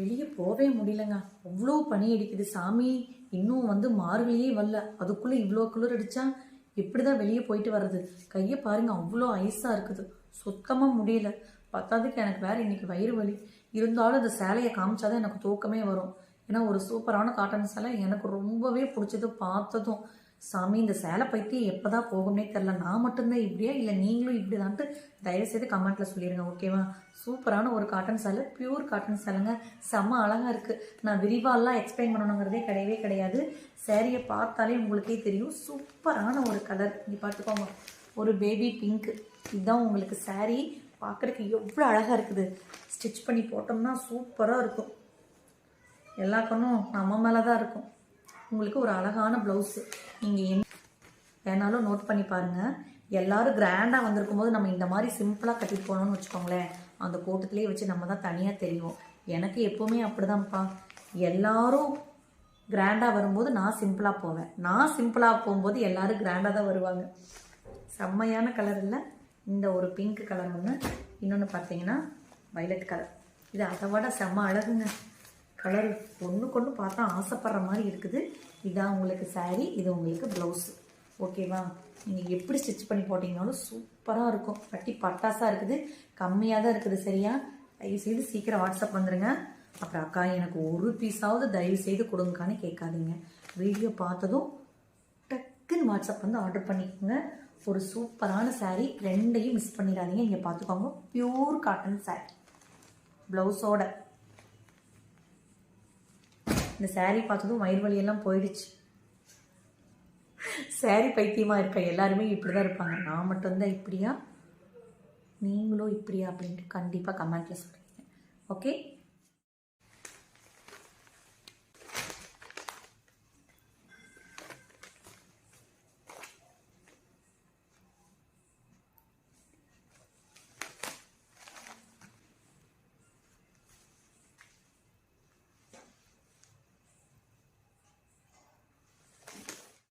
வெளியே போவே முடியலங்க. அவ்வளோ பனி அடிக்குது. சாமி இன்னும் வந்து மார்கழியே வரல. அதுக்குள்ளே இவ்வளோ குளிர் அடித்தா எப்படி தான் வெளியே போயிட்டு வர்றது? கையை பாருங்க அவ்வளோ ஐஸாக இருக்குது. சுத்தமாக முடியல. பத்தாதுக்கு எனக்கு வேற இன்னைக்கு வயிறு வலி. இருந்தாலும் இந்த சேலையை காமிச்சாதான் எனக்கு தூக்கமே வரும். ஏன்னா ஒரு சூப்பரான காட்டன் சேலை எனக்கு ரொம்பவே பிடிச்சது பார்த்ததும். சாமி இந்த சேலை பற்றி எப்போதான் போகும்னே தெரில நான் மட்டும்தான் இப்படியா? இல்லை நீங்களும் இப்படிதான்ட்டு தயவுசெய்து கமெண்ட்ல சொல்லிடுங்க ஓகேவா சூப்பரான ஒரு காட்டன் சேலை பியூர் காட்டன் சேலைங்க. செம்ம அழகாக இருக்குது நான் விரிவாலாம் எக்ஸ்பிளைன் பண்ணணுங்கிறதே கிடையவே கிடையாது. சேரீயை பார்த்தாலே உங்களுக்கே தெரியும். சூப்பரான ஒரு கலர் இங்கே பார்த்துக்கோங்க ஒரு பேபி பிங்க் இதுதான் உங்களுக்கு சேரீ பார்க்குறதுக்கு எவ்வளோ அழகாக இருக்குது. ஸ்டிச் பண்ணி போட்டோம்னா சூப்பராக இருக்கும். எல்லா கண்ணும் நம்ம மேலே தான் இருக்கும். உங்களுக்கு ஒரு அழகான ப்ளவுஸு நீங்கள் என் வேணாலும் நோட் பண்ணி பாருங்கள் எல்லாரும் கிராண்டாக வந்திருக்கும் போது நம்ம இந்த மாதிரி சிம்பிளாக கட்டிட்டு போனோம்னு வச்சுக்கோங்களேன். அந்த கூட்டத்திலேயே வச்சு நம்ம தான் தனியாக தெரியும் எனக்கு எப்போவுமே அப்படிதான்ப்பா. எல்லாரும் கிராண்டாக வரும்போது நான் சிம்பிளாக போவேன். நான் சிம்பிளாக போகும்போது எல்லோரும் கிராண்டாக தான் வருவாங்க. செம்மையான கலர் இல்லை. இந்த ஒரு பிங்க் கலர் ஒன்று இன்னொன்று பார்த்தீங்கன்னா வைலட் கலர் இது அதை விட செம்ம அழகுங்க. கலர் ஒன்றுக்கு ஒன்று பார்த்தா ஆசைப்படுற மாதிரி இருக்குது. இதான் உங்களுக்கு சேரீ இது உங்களுக்கு ப்ளவுஸு ஓகேவா நீங்கள் எப்படி ஸ்டிச் பண்ணி போட்டிங்கனாலும் சூப்பராக இருக்கும். பட்டி பட்டாசாக இருக்குது. கம்மியாக தான் இருக்குது சரியா? தயவு செய்து சீக்கிரம் வாட்ஸ்அப் வந்துடுங்க அப்புறம் அக்கா எனக்கு ஒரு பீஸாவது தயவு செய்து கொடுங்கக்கான்னு கேட்காதீங்க. வீடியோ பார்த்ததும் டக்குன்னு வாட்ஸ்அப் வந்து ஆர்டர் பண்ணிக்கோங்க. ஒரு சூப்பரான saree. ரெண்டையும் மிஸ் பண்ணிடாதீங்க. இங்கே பார்த்துக்கோங்க. பியூர் காட்டன் சாரீ ப்ளவுஸோட இந்த saree பார்த்ததும் வயிறு வலியெல்லாம் போயிடுச்சு. சாரி பைத்தியமாக இருக்க? எல்லாருமே இப்படி தான் இருப்பாங்க. நான் மட்டும்தான் இப்படியா? நீங்களும் இப்படியா அப்படின்ட்டு கண்டிப்பாக கமெண்ட்டில் சொல்கிறீங்க ஓகே